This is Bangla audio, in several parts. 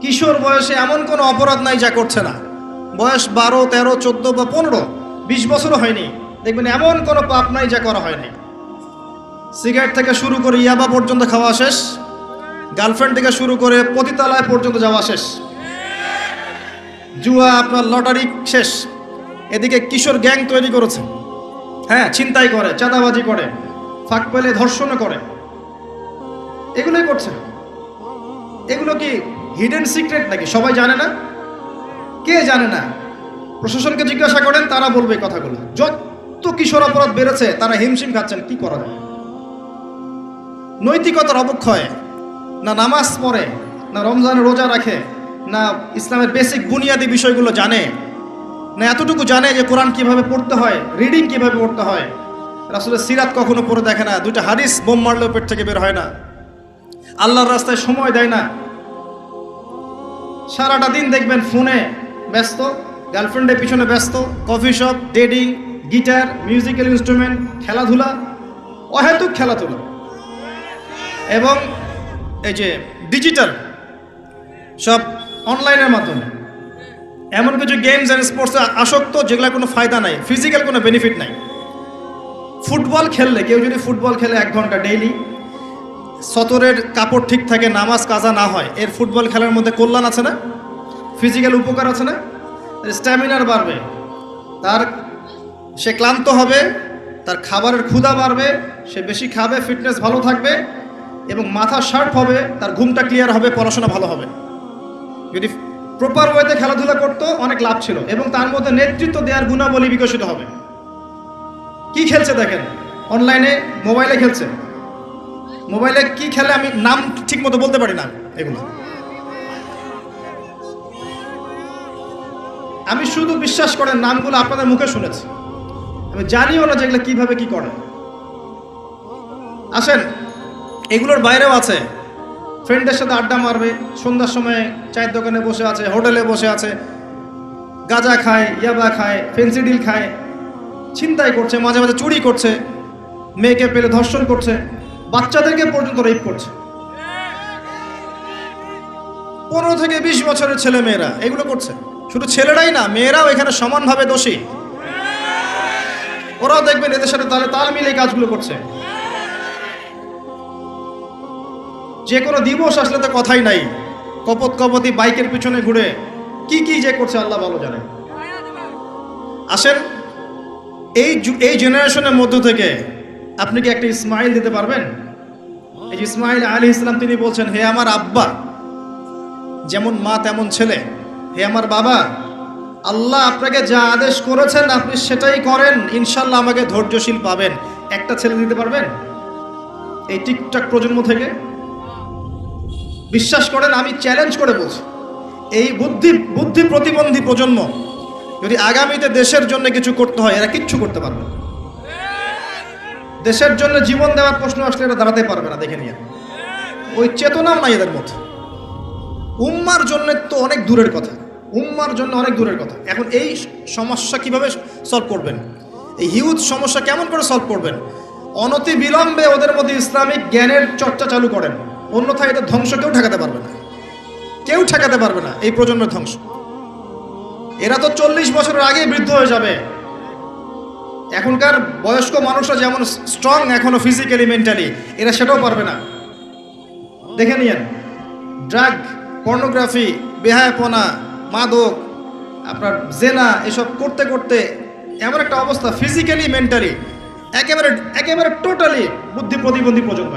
কিশোর বয়সে এমন কোনো অপরাধ নাই যা করছে না। বয়স বারো, তেরো, চোদ্দ বা পনেরো, বিশ বছরও হয়নি। দেখবেন এমন কোনো পাপ নাই যা করা হয়নি। সিগারেট থেকে শুরু করে ইয়াবা পর্যন্ত খাওয়া শেষ। গার্লফ্রেন্ড থেকে শুরু করে পতিতালয় পর্যন্ত যাওয়া শেষ। জুয়া আপনার লটারি শেষ। এদিকে কিশোর গ্যাং তৈরি করেছে। হ্যাঁ ছিনতাই করে, চাঁদাবাজি করে, ফাঁক পেলে ধর্ষণও করে। এগুলোই করছে। এগুলো কি হিডেন সিক্রেট নাকি? সবাই জানে না? কে জানে না? প্রশাসনকে জিজ্ঞাসা করেন, তারা বলবে কথাগুলো। যত কিশোর অপরাধ বেড়েছে, তারা হিমশিম খাচ্ছেন, কি করা যায়? নৈতিকতার অবক্ষয়, না নামাজ পড়ে, না রমজানের রোজা রাখে, না ইসলামের বেসিক বুনিয়াদি বিষয়গুলো জানে, না এতটুকু জানে যে কোরআন কীভাবে পড়তে হয় রিডিং কীভাবে পড়তে হয়। রাসুলের সিরাত কখনো পড়ে দেখে না, দুইটা হাদিস বোম মারলেও পেট থেকে বের হয় না। আল্লাহর রাস্তায় সময় দেয় না। সারাটা দিন দেখবেন ফোনে ব্যস্ত গার্লফ্রেন্ডের পিছনে ব্যস্ত coffee shop dating guitar musical instrument খেলাধুলা, অহেতুক খেলাধুলা। এবং এই যে ডিজিটাল সব অনলাইনের মাধ্যমে। এমন কিছু গেমস অ্যান্ড স্পোর্টসে আসক্ত যেগুলো কোনো ফায়দা নাই ফিজিক্যাল কোনো বেনিফিট নাই। ফুটবল খেললে, কেউ যদি ফুটবল খেলে এক ঘণ্টা ডেইলি সতরের কাপড় ঠিক থাকে, নামাজ কাজা না হয়। এর ফুটবল খেলার মধ্যে কল্যাণ আছে না? ফিজিক্যাল উপকার আছে না? স্ট্যামিনার বাড়বে। তার, সে ক্লান্ত হবে, তার খাবারের ক্ষুধা বাড়বে, সে বেশি খাবে ফিটনেস ভালো থাকবে এবং মাথা শার্প হবে, তার ঘুমটা ক্লিয়ার হবে, পড়াশোনা ভালো হবে। যদি প্রপার ওয়েতে খেলাধুলা করতো, অনেক লাভ ছিল এবং তার মধ্যে নেতৃত্ব দেওয়ার গুণাবলী বিকশিত হবে। কি খেলছে দেখেন? অনলাইনে মোবাইলে খেলছে। মোবাইলে কি খেলে আমি নাম ঠিক মতো বলতে পারি না। এগুলো আমি শুধু বিশ্বাস করেন, নামগুলো আপনাদের মুখে শুনেছি। আমি জানিও না যে এগুলো কীভাবে কি করে। আসেন, এগুলোর বাইরেও আছে। ফ্রেন্ডের সাথে আড্ডা মারবে, সন্ধ্যার সময় চায়ের দোকানে বসে আছে, হোটেলে বসে আছে। গাঁজা খায়, ইয়াবা খায় ফেন্সিডিল খায়। ছিনতাই করছে, মাঝে মাঝে চুরি করছে। মেয়েকে পেলে ধর্ষণ করছে। বাচ্চাদেরকে পর্যন্ত রেপ করছে। পনেরো থেকে বিশ বছরের ছেলে মেয়েরা এগুলো করছে। শুধু ছেলেরাই না, মেয়েরাও এখানে সমানভাবে দোষী। ওরাও দেখবেন এদের সাথে তাহলে তাল মিলে কাজগুলো করছে। যে কোনো দিবস আসলে তো কথাই নাই। কপত কপতি বাইকের পিছনে ঘুরে কি কি যে করছে আল্লাহ ভালো জানে। আসেন, এই এই জেনারেশনের মধ্য থেকে আপনি কি একটা ইসমাইল দিতে পারবেন? এই যে ইসমাইল আলী ইসলাম তিনি বলছেন, হে আমার আব্বা, যেমন মা তেমন ছেলে। হে আমার বাবা, আল্লাহ আপনাকে যা আদেশ করেছেন, আপনি সেটাই করেন। ইনশাল্লাহ আমাকে ধৈর্যশীল পাবেন। একটা ছেলে দিতে পারবেন? এই টিকটক প্রজন্ম থেকে? বিশ্বাস করেন, আমি চ্যালেঞ্জ করে বলছি। এই বুদ্ধি বুদ্ধি প্রতিবন্ধী প্রজন্ম, যদি আগামীতে দেশের জন্য কিছু করতে হয়, এরা কিচ্ছু করতে পারবে না। দেশের জন্য জীবন দেওয়ার প্রশ্ন আসলে এটা দাঁড়াতে পারবে না, দেখে নিয়ে। ওই চেতনাও নাই এদের মধ্যে। উম্মার জন্য তো অনেক দূরের কথা। উম্মার জন্য অনেক দূরের কথা। এখন এই সমস্যা কীভাবে সলভ করবেন? এই হিউজ সমস্যা কেমন করে সলভ করবেন? অনতি বিলম্বে ওদের মধ্যে ইসলামিক জ্ঞানের চর্চা চালু করেন। অন্যথায় এদের ধ্বংস কেউ ঠেকাতে পারবে না। কেউ ঠেকাতে পারবে না। এই প্রজন্মের ধ্বংস। এরা তো চল্লিশ বছরের আগেই বৃদ্ধ হয়ে যাবে। এখনকার বয়স্ক মানুষরা যেমন স্ট্রং এখনও ফিজিক্যালি মেন্টালি এরা সেটাও পারবে না। দেখে নিয়েন ড্রাগ পর্নোগ্রাফি বেহায়পনা, মাদক, আপনার জেনা, এসব করতে করতে এমন একটা অবস্থা ফিজিক্যালি মেন্টালি একেবারে একেবারে টোটালি বুদ্ধি প্রতিবন্ধী প্রজন্ম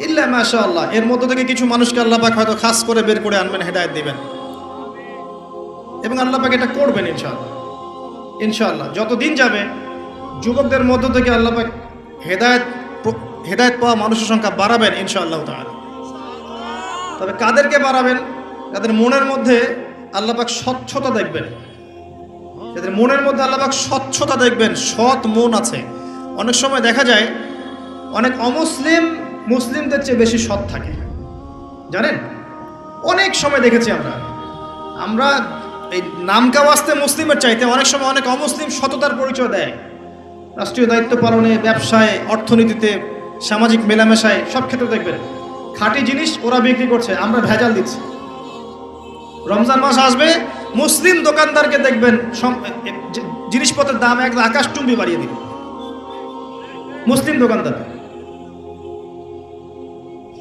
ইল্লা মাশা আল্লাহ এর মধ্য থেকে কিছু মানুষকে আল্লাহ পাক হয়তো খাস করে বের করে আনবেন, হেদায়ত দিবেন। এবং আল্লাহ পাক এটা করবেন ইনশাআল্লাহ। ইনশাআল্লাহ যত দিন যাবে, যুবকদের মধ্য থেকে আল্লাহ পাক হেদায়ত হেদায়ত পাওয়া মানুষের সংখ্যা বাড়াবেন ইনশাআল্লাহ তাআলা। তবে কাদেরকে বাড়াবেন? তাদের মনের মধ্যে আল্লাপাক স্বচ্ছতা দেখবেন। যাদের মনের মধ্যে আল্লাপাক স্বচ্ছতা দেখবেন, সৎ মন আছে। অনেক সময় দেখা যায়, অনেক অমুসলিম মুসলিমদের চেয়ে বেশি সৎ থাকে। জানেন? অনেক সময় দেখেছি আমরা। আমরা এই নামকা ওয়াস্তে মুসলিমের চাইতে অনেক সময় অনেক অমুসলিম সততার পরিচয় দেয়। রাষ্ট্রীয় দায়িত্ব পালনে, ব্যবসায়, অর্থনীতিতে, সামাজিক মেলামেশায়, সব ক্ষেত্রে দেখবেন, খাঁটি জিনিস ওরা বিক্রি করছে, আমরা ভেজাল দিচ্ছি। রমজান মাস আসবে, মুসলিম দোকানদারকে দেখবেন জিনিসপত্রের দাম একদম আকাশ টুম্বি বাড়িয়ে দিবে। মুসলিম দোকানদার।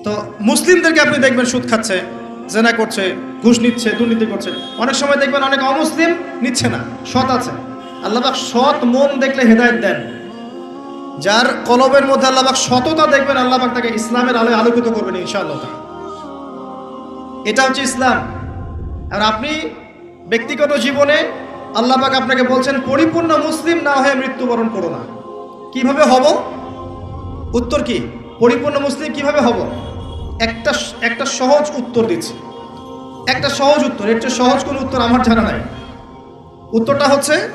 তো মুসলিমদেরকে আপনি দেখবেন সুদ খাচ্ছে জেনা করছে, ঘুষ নিচ্ছে, দুর্নীতি করছে। অনেক সময় দেখবেন অনেক অমুসলিম নিচ্ছে না, সৎ আছে। আল্লাহবাক সৎ মন দেখলে হেদায়েত দেন। যার কলবের মধ্যে আল্লাহবাক সততা দেখবেন, আল্লাহবাক তাকে ইসলামের আলোয় আলোকিত করবেন ইনশাআল্লাহ। এটা হচ্ছে ইসলাম। আর আপনি ব্যক্তিগত জীবনে আল্লাহবাক আপনাকে বলছেন, পরিপূর্ণ মুসলিম না হয়ে মৃত্যুবরণ করো না। কীভাবে হব? উত্তর কি? পরিপূর্ণ মুসলিম কীভাবে হব? একটা একটা সহজ উত্তর দিচ্ছি। একটা সহজ উত্তর, এর চেয়ে সহজ কোনো উত্তর আমার জানা নাই। উত্তরটা হচ্ছে,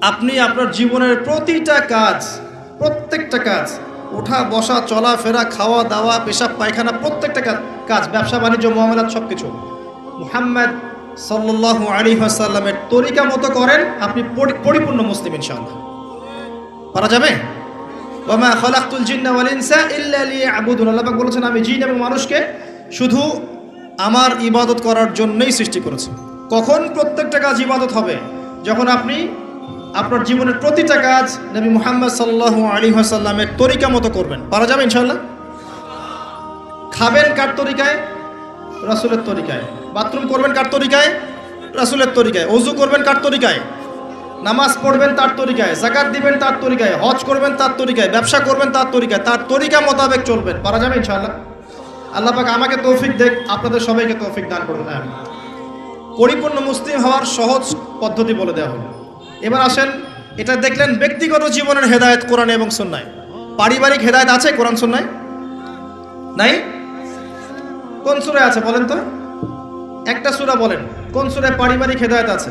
আপনি আপনার জীবনের প্রতিটা কাজ, প্রত্যেকটা কাজ, ওঠা, বসা চলাফেরা খাওয়া, দাওয়া, পেশাব, পায়খানা, প্রত্যেকটা কাজ ব্যবসা, বাণিজ্য, মহামেলাত সব কিছু মুহাম্মদ সাল্লাহ আলী আসাল্লামের তরিকা মতো করেন, আপনি পরিপূর্ণ মুসলিম ইনশাআল্লাহ। পারা যাবে? ওমা খলাকুল জিন্না ওয়াল ইনসা ইল্লা লিয়াবুদুন। আল্লাহ পাক বলেছেন, আমি জিন এবং মানুষকে শুধু আমার ইবাদত করার জন্যই সৃষ্টি করেছি। কখন প্রত্যেকটা কাজ ইবাদত হবে? যখন আপনি আপনার জীবনের প্রতিটা কাজ নবী মুহাম্মদ সাল্লাল্লাহু আলী হাসাল্লামের তরিকা মতো করবেন। পারা যাবে ইনশাআল্লাহ? খাবেন কার তরিকায়? রাসূলের তরিকায়। বাথরুম করবেন কার তরিকায়? রাসূলের তরিকায়। অজু করবেন কার তরিকায়? নামাজ পড়বেন তার তরিকায়, জাকাত দিবেন তার তরিকায়, হজ করবেন তার তরিকায়, ব্যবসা করবেন তার তরিকায়, তার তরিকা মোতাবেক চলবেন। পারা যাবে ইনশাআল্লাহ? আল্লাহ পাক আমাকে তৌফিক দেখ, আপনাদের সবাইকে তৌফিক দান করবেন আমিন। পরিপূর্ণ মুসলিম হওয়ার সহজ পদ্ধতি বলে দেওয়া হলো। এবার আসেন, এটা দেখলেন ব্যক্তিগত জীবনের হেদায়েত কোরআন এবং সন্ন্যায় পারিবারিক হেদায়ত আছে কোরআন সন্ন্যায় নাই? কোন সুরে আছে বলেন তো? একটা সূরা বলেন, কোন সুরে পারিবারিক হেদায়ত আছে?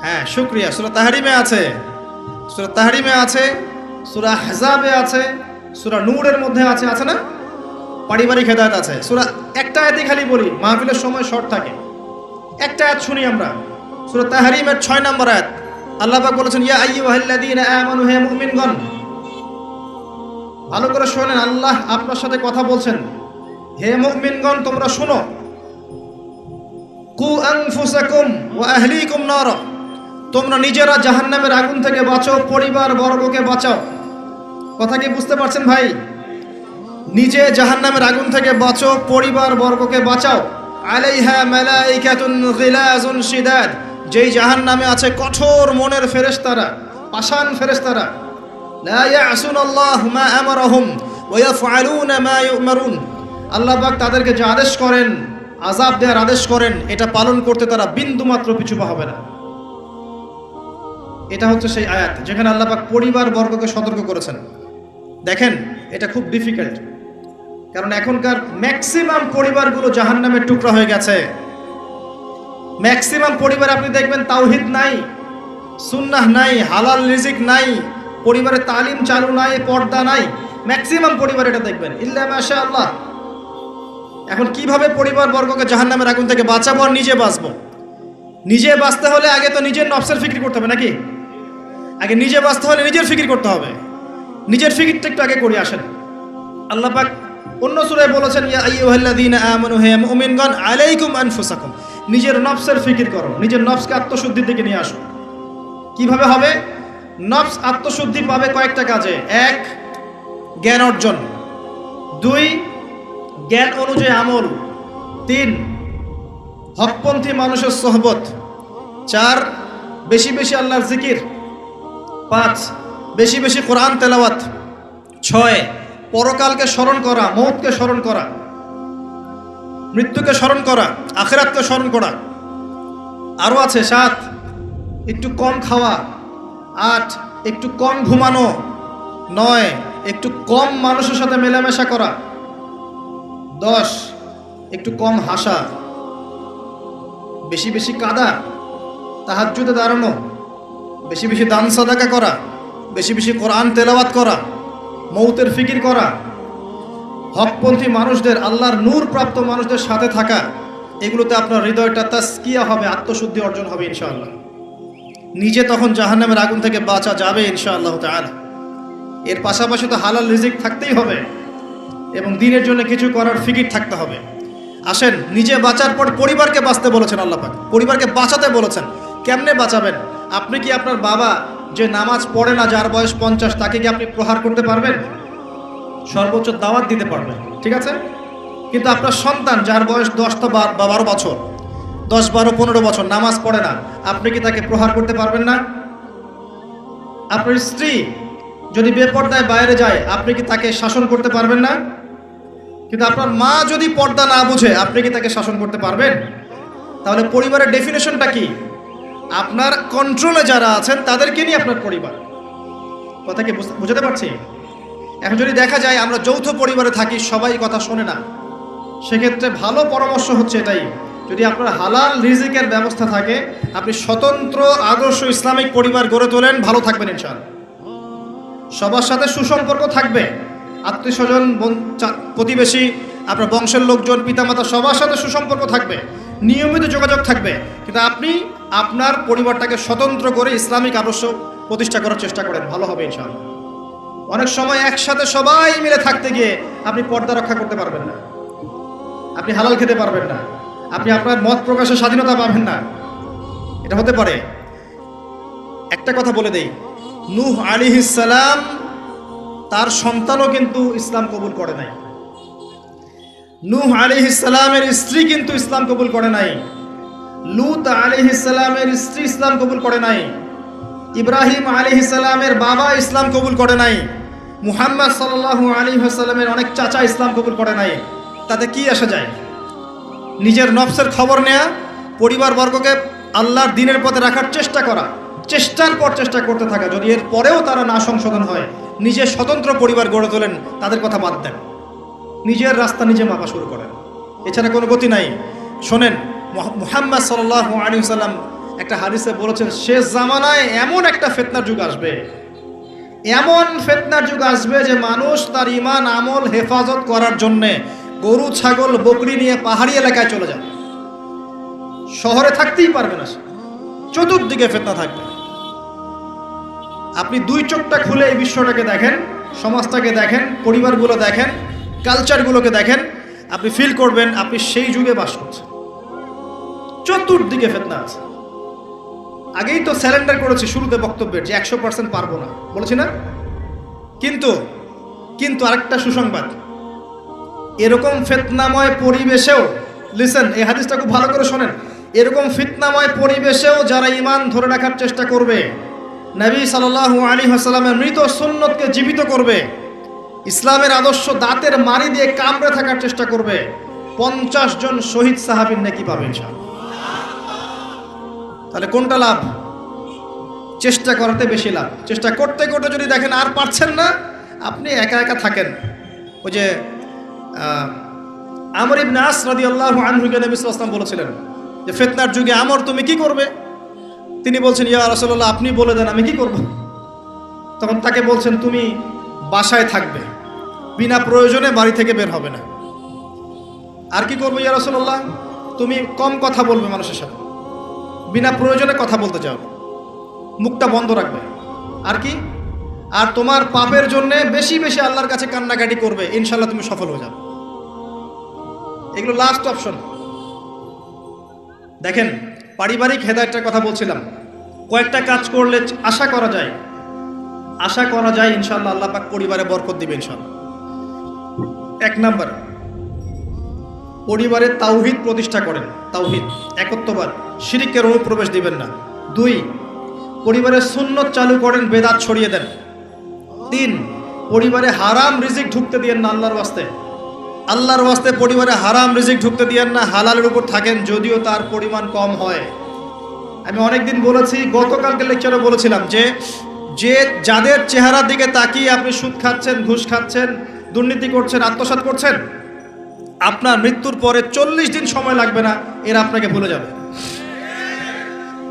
হ্যাঁ শুক্রিয়া। সুরা তাহারিমে আছে। সুরা তাহারিমে আছে, সুরা হেজাবে আছে, সুরা নূরের মধ্যে আছে আছে না? পারিবারিক হেদায়ত আছে। সুরা একটা আয়াতই খালি বলি মাহফিলের সময় শর্ট থাকে। একটা আয়াত শুনি আমরা। সুরা তাহারিমের ছয় নম্বর আয়াত। আল্লাহ পাক বলেছেন, ইয়া আইয়ুহাল্লাযীনা আমানু, হে মুমিনগণ। ভালো করে শোনেন, আল্লাহ আপনার সাথে কথা বলছেন। হে মুমিনগণ, তোমরা শোনো। কু আনফুসাকুম ওয়া আহলিকুম নার। তোমরা নিজেরা জাহান্নামের আগুন থেকে বাঁচো পরিবার বর্গকে বাঁচাও। কথা কি বুঝতে পারছেন ভাই? নিজে জাহান্নামের আগুন থেকে বাঁচো পরিবার বর্গকে বাঁচাও। আলাইহা মালাইকাতুন গিলাজুন শিদাদ। যেই জাহান্নামে আছে কঠোর মনের ফেরেশতারা, পাষাণ ফেরেশতারা। লা ইয়াসুনাল্লাহ মা আমারহুম ওয়া ইয়াফআলুনা মা ইউমারুন। আল্লাহ পাক তাদেরকে যে আদেশ করেন, আযাব দেওয়ার আদেশ করেন, এটা পালন করতে তারা বিন্দুমাত্র পিছু হবে না। এটা হচ্ছে সেই আয়াত যেখানে আল্লাহ পাক পরিবার বর্গকে সতর্ক করেছেন। দেখেন, এটা খুব ডিফিকাল্ট কারণ এখনকার ম্যাক্সিমাম পরিবারগুলো জাহান্নামের টুকরা হয়ে গেছে। ম্যাক্সিমাম পরিবার আপনি দেখবেন তাওহিদ নাই, সুন্নাহ নাই, হালাল রিজিক নাই, পরিবারে তালিম চালু নাই, পর্দা নাই। ম্যাক্সিমাম পরিবার এটা দেখবেন। ইল্লা মাশা আল্লাহ এখন কীভাবে পরিবার বর্গকে জাহান্নামের আগুন থেকে বাঁচাবো আর নিজে বাঁচবো? নিজে বাঁচতে হলে আগে তো নিজের নফসের ফিক্রি করতে হবে নাকি? আগে নিজে বাঁচতে হলে নিজের ফিকির করতে হবে। নিজের ফিকিরটা একটু আগে করে আসেন। আল্লাহ পাক অন্য সুরায় বলেছেন আলাইকুম নিজের নফসের ফিকির করো, নিজের নফসকে আত্মশুদ্ধির দিকে নিয়ে আসো। কীভাবে হবে? নফস আত্মশুদ্ধি পাবে কয়েকটা কাজে। এক, জ্ঞান অর্জন। দুই, জ্ঞান অনুযায়ী আমল। তিন, হকপন্থী মানুষের সহবত। চার, বেশি বেশি আল্লাহর জিকির। পাঁচ, বেশি বেশি কোরআন তেলাওয়াত। ছয়, পরকালকে স্মরণ করা, মৌতকে স্মরণ করা। মৃত্যুকে স্মরণ করা, আখেরাতকে স্মরণ করা। আরও আছে, সাত, একটু কম খাওয়া। আট, একটু কম ঘুমানো। নয়, একটু কম মানুষের সাথে মেলামেশা করা। দশ, একটু কম হাসা। বেশি বেশি কাদা তাহাজ্জুদে দাঁড়ানো বেশি বেশি দান সাদাকা করা, বেশি বেশি কোরআন তেলাওয়াত করা, মৌতের ফিকির করা, হকপন্থী মানুষদের, আল্লাহর নূর প্রাপ্ত মানুষদের সাথে থাকা, এগুলোতে আপনার হৃদয়টা তাস্কিয়া হবে, আত্মশুদ্ধি অর্জন হবে ইনশাআল্লাহ। নিজে তখন জাহান্নামের আগুন থেকে বাঁচা যাবে ইনশাআল্লাহ তাআলা। এর পাশাপাশি তো হালাল রিজিক থাকতেই হবে এবং দিনের জন্য কিছু করার ফিকির থাকতে হবে। আসেন, নিজে বাঁচার পর পরিবারকে বাঁচতে বলেছেন আল্লাহ পাক। পরিবারকে বাঁচাতে বলেছেন। কেমনে বাঁচাবেন? আপনি কি আপনার বাবা যে নামাজ পড়ে না, যার বয়স পঞ্চাশ, তাকে কি আপনি প্রহার করতে পারবেন? সর্বোচ্চ দাওয়াত দিতে পারবেন, ঠিক আছে? কিন্তু আপনার সন্তান, যার বয়স দশ তো বা বারো বছর, দশ, বারো, পনেরো বছর, নামাজ পড়ে না, আপনি কি তাকে প্রহার করতে পারবেন না? আপনার স্ত্রী যদি বেপর্দায় বাইরে যায়, আপনি কি তাকে শাসন করতে পারবেন না? কিন্তু আপনার মা যদি পর্দা না বুঝে, আপনি কি তাকে শাসন করতে পারবেন? তাহলে পরিবারের ডেফিনেশনটা কি? আপনার কন্ট্রোলে যারা আছেন, তাদেরকে নিয়ে আপনার পরিবার। কথা কি বুঝতে- পারছি? এখন যদি দেখা যায় আমরা যৌথ পরিবারে থাকি, সবাই কথা শোনে না। সেক্ষেত্রে ভালো পরামর্শ হচ্ছে এটাই। যদি আপনার হালাল রিজিকের ব্যবস্থা থাকে, আপনি স্বতন্ত্র, আদর্শ ইসলামিক পরিবার গড়ে তোলেন, ভালো থাকবেন ইনশাআল্লাহ। সবার সাথে সুসম্পর্ক থাকবে। আত্মীয় স্বজন প্রতিবেশী, আপনার বংশের লোকজন, পিতামাতা, সবার সাথে সুসম্পর্ক থাকবে। নিয়মিত যোগাযোগ থাকবে। কিন্তু আপনি আপনার পরিবারটাকে স্বতন্ত্র করে ইসলামিক আদর্শ প্রতিষ্ঠা করার চেষ্টা করেন। ভালো হবে ইনশাআল্লাহ। অনেক সময় একসাথে সবাই মিলে থাকতে গিয়ে আপনি পর্দা রক্ষা করতে পারবেন না। আপনি হালাল খেতে পারবেন না। আপনি আপনার মত প্রকাশের স্বাধীনতা পাবেন না। এটা হতে পারে। একটা কথা বলে দেই। নূহ আলিহিসাল্লাম তার সন্তানও কিন্তু ইসলাম কবুল করে নাই। নূহ আলিহিসাল্লামের স্ত্রী কিন্তু ইসলাম কবুল করে নাই। লুত আলিহিসাল্লামের স্ত্রী ইসলাম কবুল করে নাই। ইব্রাহিম আলিহিসাল্লামের বাবা ইসলাম কবুল করে নাই। মুহাম্মদ সাল্লাহ আলী সাল্লামের অনেক চাচা ইসলাম কবুল করে নাই। তাতে কি আসা যায়? নিজের নফসের খবর নেয়া, পরিবারবর্গকে আল্লাহর দিনের পথে রাখার চেষ্টা করা, চেষ্টার পর চেষ্টা করতে থাকা। যদি এর পরেও তারা না সংশোধন হয়, নিজের স্বতন্ত্র পরিবার গড়ে তোলেন, তাদের কথা বাদ দেন। নিজের রাস্তা নিজে মাপা শুরু করেন। এছাড়া কোনো গতি নাই। শোনেন মোহাম্মদ সাল্লাহ আলী সাল্লাম একটা হাদিসে বলেছেন শেষ জামানায় এমন একটা ফেতনার যুগ আসবে। এমন ফেতনার যুগ আসবে যে মানুষ তার ইমান আমল, হেফাজত করার জন্যে গরু, ছাগল, বকরি নিয়ে পাহাড়ি এলাকায় চলে যাবে। শহরে থাকতেই পারবে না চতুর্দিকে ফেতনা থাকবে। আপনি দুই চোখটা খুলে এই বিশ্বটাকে দেখেন, সমাজটাকে দেখেন, পরিবারগুলো দেখেন কালচারগুলোকে দেখেন, আপনি ফিল করবেন, আপনি সেই যুগে বাস করছেন। চতুর্দিকে ফেতনা আছে। আগেই তো স্যালেন্ডার করেছি, শুরুতে বক্তব্যের, যে একশো পার্সেন্ট পারব না। বলেছি না? কিন্তু কিন্তু আরেকটা সুসংবাদ। এরকম ফেতনাময় পরিবেশেও লিসেন এই হাদিসটা খুব ভালো করে শোনেন। এরকম ফিতনাময় পরিবেশেও যারা ইমান ধরে রাখার চেষ্টা করবে, নবী সাল্লাল্লাহু আলী হাসালামের মৃত সুন্নতকে জীবিত করবে ইসলামের আদর্শ দাঁতের মারি দিয়ে কামড়ে থাকার চেষ্টা করবে। পঞ্চাশ জন শহীদ সাহাবির নাকি পাবে ইনশাআল্লাহ। তাহলে কোনটা লাভ? চেষ্টা করাতে বেশি লাভ। চেষ্টা করতে করতে যদি দেখেন আর পারছেন না, আপনি একা একা থাকেন। ওই যে আমর ইবনে আস রাদিয়াল্লাহু আনহুকে নবী সাল্লাল্লাহু বলেছিলেন যে, ফিতনার যুগে আমর তুমি কি করবে? তিনি বলছেন, ইয়া রাসূলুল্লাহ, আপনি বলে দেন, আমি কি করব? তখন তাকে বলছেন, তুমি বাসায় থাকবে। বিনা প্রয়োজনে বাড়ি থেকে বের হবে না। আর কি করব ইয়া রাসূলুল্লাহ? তুমি কম কথা বলবে মানুষের সাথে। বিনা প্রয়োজনে কথা বলতে চাও মুখটা বন্ধ রাখবে। আর কি? আর তোমার পাপের জন্য বেশি বেশি আল্লাহর কাছে কান্নাকাটি করবে। ইনশাল্লাহ তুমি সফল হয়ে যাবে। এগুলো লাস্ট অপশন দেখেন, পারিবারিক হেদায়তটার কথা বলছিলাম। কয়েকটা কাজ করলে আশা করা যায়। আশা করা যায় ইনশাল্লাহ আল্লাহ পাক পরিবারে বরকত দিবে ইনশাল্লাহ এক নাম্বার। পরিবারে তাওহিদ প্রতিষ্ঠা করেন। তাওহিদ, একত্ববাদ, শিরিকের অনুপ্রবেশ দিবেন না। দুই, পরিবারে সুন্নত চালু করেন, বেদাত ছড়িয়ে দেন। তিন, পরিবারে হারাম রিজিক ঢুকতে দিয়েন না আল্লাহর বাস্তে আল্লাহর ওয়াস্তে পরিবারে হারাম রিজিক ঢুকতে দিয়েন না, হালালের উপর থাকেন, যদিও তার পরিমাণ কম হয়। আমি অনেকদিন বলেছি, গতকালকে লেকচারে বলেছিলাম যে যে যাদের চেহারার দিকে তাকিয়ে আপনি সুদ খাচ্ছেন, ঘুষ খাচ্ছেন দুর্নীতি করছেন, আত্মসাৎ করছেন, আপনার মৃত্যুর পরে চল্লিশ দিন সময় লাগবে না, এরা আপনাকে ভুলে যাবে।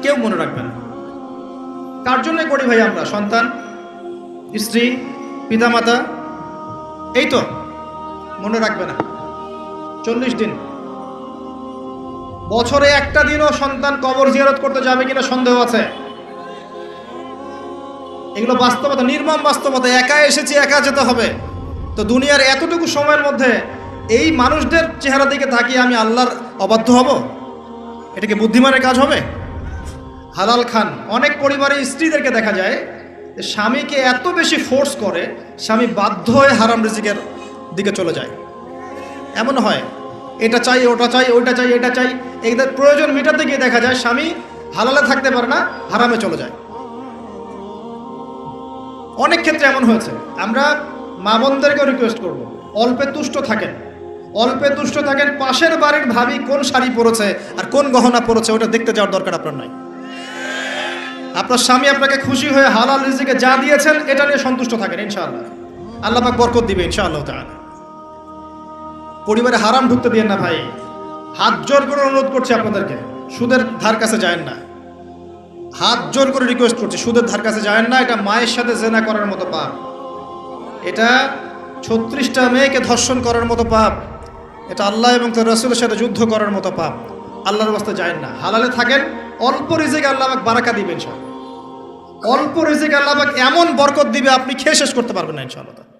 কেউ মনে রাখবে না। কার জন্য করি ভাই আমরা? সন্তান, স্ত্রী, পিতামাতা? এই তো, মনে রাখবে না। চল্লিশ দিন। বছরে একটা দিনও সন্তান কবর জিয়ারত করতে যাবে কিনা সন্দেহ আছে? এগুলো বাস্তবতা, নির্মম বাস্তবতা। একা এসেছি, একা যেতে হবে। তো দুনিয়ার এতটুকু সময়ের মধ্যে এই মানুষদের চেহারা দিকে তাকিয়ে আমি আল্লাহর অবাধ্য হব? এটা কি বুদ্ধিমানের কাজ হবে? হালাল খান, অনেক পরিবারে স্ত্রীদেরকে দেখা যায় যে স্বামীকে এত বেশি ফোর্স করে, স্বামী বাধ্য হয়ে হারাম রিজিকের দিকে চলে যায়। এমন হয়, এটা চাই, ওটা চাই, ওইটা চাই, এটা চাই, এদের প্রয়োজন মেটাতে গিয়ে দেখা যায় স্বামী হালালে থাকতে পারে না, হারামে চলে যায়। অনেক ক্ষেত্রে এমন হয়েছে। আমরা মা বোনদেরকে রিকোয়েস্ট করব। অল্পে তুষ্ট থাকেন। অল্পে তুষ্ট থাকেন, পাশের বাড়ির ভাবি কোন শাড়ি পরেছে আর কোন গহনা পরেছে ওটা দেখতে যাওয়ার দরকার আপনার নাই। আপনার স্বামী আপনাকে খুশি হয়ে হালাল রিজিকে যা দিয়েছেন, এটা নিয়ে সন্তুষ্ট থাকেন, ইনশাআল্লাহ। আল্লাহ পাক বরকত দিবে, ইনশাআল্লাহ তাআলা। পরিবারে হারাম ঢুকতে দিয়েন না ভাই। হাত জোর করে অনুরোধ করছি আপনাদেরকে, সুদের ধার কাছে যায় না। হাত জোর করে রিকোয়েস্ট করছি, সুদের ধার কাছে যায় না, এটা মায়ের সাথে জেনা করার মতো পাপ। এটা ছত্রিশটা মেয়েকে ধর্ষণ করার মতো পাপ। এটা আল্লাহ এবং তার রসুলের সাথে যুদ্ধ করার মতো পাপ। আল্লাহর বাস্তে যায় না। হালালে থাকেন, অল্প রিজিক আল্লাহ আমাকে বারাকা দিবেন সব অল্প রিজিক আল্লাহ আমাকে এমন বরকত দিবে আপনি খেয়ে শেষ করতে পারবেন না ইনশাআল্লাহ।